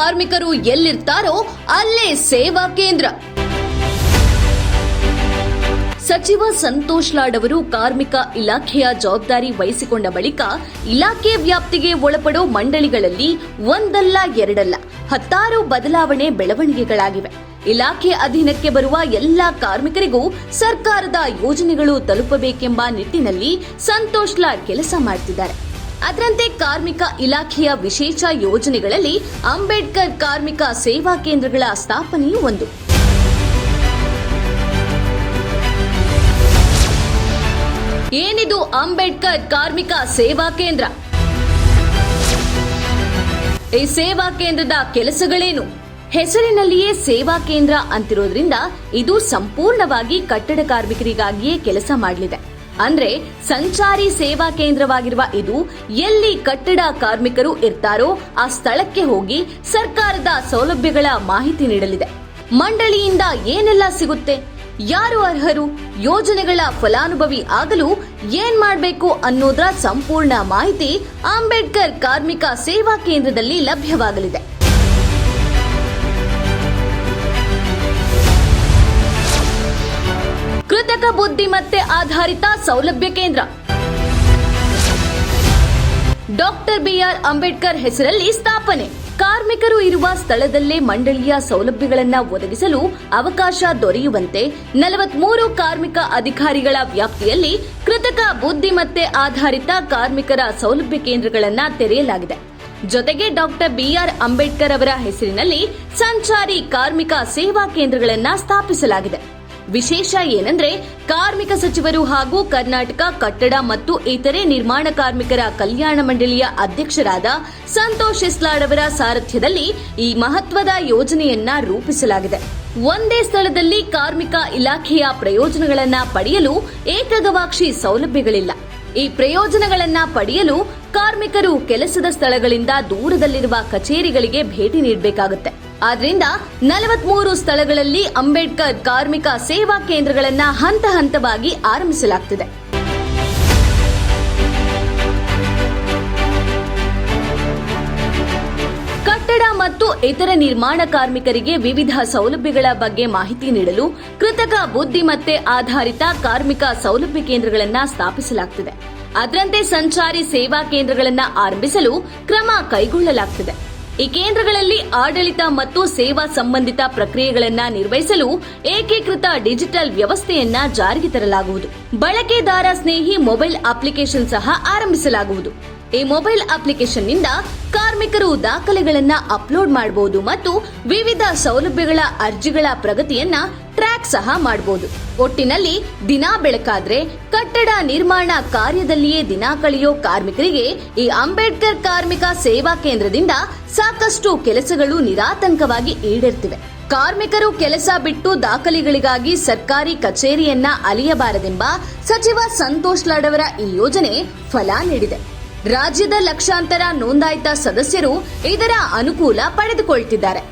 ಕಾರ್ಮಿಕರು ಎಲ್ಲಿರ್ತಾರೋ ಅಲ್ಲೇ ಸೇವಾ ಕೇಂದ್ರ. ಸಚಿವ ಸಂತೋಷ್ ಲಾಡ್ ಅವರು ಕಾರ್ಮಿಕ ಇಲಾಖೆಯ ಜವಾಬ್ದಾರಿ ವಹಿಸಿಕೊಂಡ ಬಳಿಕ ಇಲಾಖೆ ವ್ಯಾಪ್ತಿಗೆ ಒಳಪಡೋ ಮಂಡಳಿಗಳಲ್ಲಿ ಒಂದಲ್ಲ ಎರಡಲ್ಲ, ಹತ್ತಾರು ಬದಲಾವಣೆ ಬೆಳವಣಿಗೆಗಳಾಗಿವೆ. ಇಲಾಖೆ ಅಧೀನಕ್ಕೆ ಬರುವ ಎಲ್ಲಾ ಕಾರ್ಮಿಕರಿಗೂ ಸರ್ಕಾರದ ಯೋಜನೆಗಳು ತಲುಪಬೇಕೆಂಬ ನಿಟ್ಟಿನಲ್ಲಿ ಸಂತೋಷ್ ಲಾಡ್ ಕೆಲಸ ಮಾಡ್ತಿದ್ದಾರೆ. ಅದರಂತೆ ಕಾರ್ಮಿಕ ಇಲಾಖೆಯ ವಿಶೇಷ ಯೋಜನೆಗಳಲ್ಲಿ ಅಂಬೇಡ್ಕರ್ ಕಾರ್ಮಿಕ ಸೇವಾ ಕೇಂದ್ರಗಳ ಸ್ಥಾಪನೆಯೂ ಒಂದು. ಏನಿದು ಅಂಬೇಡ್ಕರ್ ಕಾರ್ಮಿಕ ಸೇವಾ ಕೇಂದ್ರ? ಈ ಸೇವಾ ಕೇಂದ್ರದ ಕೆಲಸಗಳೇನು? ಹೆಸರಿನಲ್ಲಿಯೇ ಸೇವಾ ಕೇಂದ್ರ ಅಂತಿರೋದ್ರಿಂದ ಇದು ಸಂಪೂರ್ಣವಾಗಿ ಕಟ್ಟಡ ಕಾರ್ಮಿಕರಿಗಾಗಿಯೇ ಕೆಲಸ ಮಾಡಲಿದೆ. ಅಂದ್ರೆ ಸಂಚಾರಿ ಸೇವಾ ಕೇಂದ್ರವಾಗಿರುವ ಇದು ಎಲ್ಲಿ ಕಟ್ಟಡ ಕಾರ್ಮಿಕರು ಇರ್ತಾರೋ ಆ ಸ್ಥಳಕ್ಕೆ ಹೋಗಿ ಸರ್ಕಾರದ ಸೌಲಭ್ಯಗಳ ಮಾಹಿತಿ ನೀಡಲಿದೆ. ಮಂಡಳಿಯಿಂದ ಏನೆಲ್ಲ ಸಿಗುತ್ತೆ? ಯಾರು ಅರ್ಹರು? ಯೋಜನೆಗಳ ಫಲಾನುಭವಿ ಆಗಲು ಏನ್ ಮಾಡಬೇಕು ಅನ್ನೋದರ ಸಂಪೂರ್ಣ ಮಾಹಿತಿ ಅಂಬೇಡ್ಕರ್ ಕಾರ್ಮಿಕ ಸೇವಾ ಕೇಂದ್ರದಲ್ಲಿ ಲಭ್ಯವಾಗಲಿದೆ. ಕೃತಕ ಬುದ್ಧಿಮತ್ತೆ ಆಧಾರಿತ ಸೌಲಭ್ಯ ಕೇಂದ್ರ. ಡಾಕ್ಟರ್ ಬಿಆರ್ ಅಂಬೇಡ್ಕರ್ ಹೆಸರಲ್ಲಿ ಸ್ಥಾಪನೆ. ಕಾರ್ಮಿಕರು ಇರುವ ಸ್ಥಳದಲ್ಲೇ ಮಂಡಳಿಯ ಸೌಲಭ್ಯಗಳನ್ನು ಒದಗಿಸಲು ಅವಕಾಶ ದೊರೆಯುವಂತೆ ನಲವತ್ಮೂರು ಕಾರ್ಮಿಕ ಅಧಿಕಾರಿಗಳ ವ್ಯಾಪ್ತಿಯಲ್ಲಿ ಕೃತಕ ಬುದ್ಧಿಮತ್ತೆ ಆಧಾರಿತ ಕಾರ್ಮಿಕರ ಸೌಲಭ್ಯ ಕೇಂದ್ರಗಳನ್ನು ತೆರೆಯಲಾಗಿದೆ. ಜೊತೆಗೆ ಡಾಕ್ಟರ್ ಬಿಆರ್ ಅಂಬೇಡ್ಕರ್ ಅವರ ಹೆಸರಿನಲ್ಲಿ ಸಂಚಾರಿ ಕಾರ್ಮಿಕ ಸೇವಾ ಕೇಂದ್ರಗಳನ್ನು ಸ್ಥಾಪಿಸಲಾಗಿದೆ. ವಿಶೇಷ ಏನಂದ್ರೆ ಕಾರ್ಮಿಕ ಸಚಿವರು ಹಾಗೂ ಕರ್ನಾಟಕ ಕಟ್ಟಡ ಮತ್ತು ಇತರೆ ನಿರ್ಮಾಣ ಕಾರ್ಮಿಕರ ಕಲ್ಯಾಣ ಮಂಡಳಿಯ ಅಧ್ಯಕ್ಷರಾದ ಸಂತೋಷ್ ಇಸ್ಲಾಡ್ ಅವರ ಸಾರಥ್ಯದಲ್ಲಿ ಈ ಮಹತ್ವದ ಯೋಜನೆಯನ್ನ ರೂಪಿಸಲಾಗಿದೆ. ಒಂದೇ ಸ್ಥಳದಲ್ಲಿ ಕಾರ್ಮಿಕ ಇಲಾಖೆಯ ಪ್ರಯೋಜನಗಳನ್ನ ಪಡೆಯಲು ಏಕಗವಾಕ್ಷಿ ಸೌಲಭ್ಯಗಳಿಲ್ಲ. ಈ ಪ್ರಯೋಜನಗಳನ್ನ ಪಡೆಯಲು ಕಾರ್ಮಿಕರು ಕೆಲಸದ ಸ್ಥಳಗಳಿಂದ ದೂರದಲ್ಲಿರುವ ಕಚೇರಿಗಳಿಗೆ ಭೇಟಿ ನೀಡಬೇಕಾಗುತ್ತೆ. ಆದ್ರಿಂದ ನಲವತ್ಮೂರು ಸ್ಥಳಗಳಲ್ಲಿ ಅಂಬೇಡ್ಕರ್ ಕಾರ್ಮಿಕ ಸೇವಾ ಕೇಂದ್ರಗಳನ್ನ ಹಂತ ಹಂತವಾಗಿ ಆರಂಭಿಸಲಾಗ್ತಿದೆ. ಕಟ್ಟಡ ಮತ್ತು ಇತರ ನಿರ್ಮಾಣ ಕಾರ್ಮಿಕರಿಗೆ ವಿವಿಧ ಸೌಲಭ್ಯಗಳ ಬಗ್ಗೆ ಮಾಹಿತಿ ನೀಡಲು ಕೃತಕ ಬುದ್ಧಿಮತ್ತೆ ಆಧಾರಿತ ಕಾರ್ಮಿಕ ಸೌಲಭ್ಯ ಕೇಂದ್ರಗಳನ್ನು ಸ್ಥಾಪಿಸಲಾಗುತ್ತಿದೆ ಅದರಂತೆ ಸಂಚಾರಿ ಸೇವಾ ಕೇಂದ್ರಗಳನ್ನು ಆರಂಭಿಸಲು ಕ್ರಮ ಕೈಗೊಳ್ಳಲಾಗುತ್ತಿದೆ ಈ ಕೇಂದ್ರಗಳಲ್ಲಿ ಆಡಳಿತ ಮತ್ತು ಸೇವಾ ಸಂಬಂಧಿತ ಪ್ರಕ್ರಿಯೆಗಳನ್ನು ನಿರ್ವಹಿಸಲು ಏಕೀಕೃತ ಡಿಜಿಟಲ್ ವ್ಯವಸ್ಥೆಯನ್ನ ಜಾರಿಗೆ ತರಲಾಗುವುದು. ಬಳಕೆದಾರ ಸ್ನೇಹಿ ಮೊಬೈಲ್ ಅಪ್ಲಿಕೇಶನ್ ಸಹ ಆರಂಭಿಸಲಾಗುವುದು. ಈ ಮೊಬೈಲ್ ಅಪ್ಲಿಕೇಶನ್ನಿಂದ ಕಾರ್ಮಿಕರು ದಾಖಲೆಗಳನ್ನು ಅಪ್ಲೋಡ್ ಮಾಡಬಹುದು ಮತ್ತು ವಿವಿಧ ಸೌಲಭ್ಯಗಳ ಅರ್ಜಿಗಳ ಪ್ರಗತಿಯನ್ನ ಟ್ರ್ಯಾಕ್ ಸಹ ಮಾಡಬಹುದು ಒಟ್ಟಿನಲ್ಲಿ ದಿನಾ ಬೆಳಕಾದ್ರೆ ಕಟ್ಟಡ ನಿರ್ಮಾಣ ಕಾರ್ಯದಲ್ಲಿಯೇ ದಿನ ಕಳೆಯೋ ಕಾರ್ಮಿಕರಿಗೆ ಈ ಅಂಬೇಡ್ಕರ್ ಕಾರ್ಮಿಕ ಸೇವಾ ಕೇಂದ್ರದಿಂದ ಸಾಕಷ್ಟು ಕೆಲಸಗಳು ನಿರಾತಂಕವಾಗಿ ಈಡೇರ್ತಿವೆ. ಕಾರ್ಮಿಕರು ಕೆಲಸ ಬಿಟ್ಟು ದಾಖಲೆಗಳಿಗಾಗಿ ಸರ್ಕಾರಿ ಕಚೇರಿಯನ್ನ ಅಲಿಯಬಾರದೆಂಬ ಸಚಿವ ಸಂತೋಷ್ ಲಾಡವರ ಈ ಯೋಜನೆ ಫಲ ನೀಡಿದೆ. ರಾಜ್ಯದ ಲಕ್ಷಾಂತರ ನೋಂದಾಯಿತ ಸದಸ್ಯರು ಇದರ ಅನುಕೂಲ ಪಡೆದುಕೊಳ್ತಿದ್ದಾರೆ.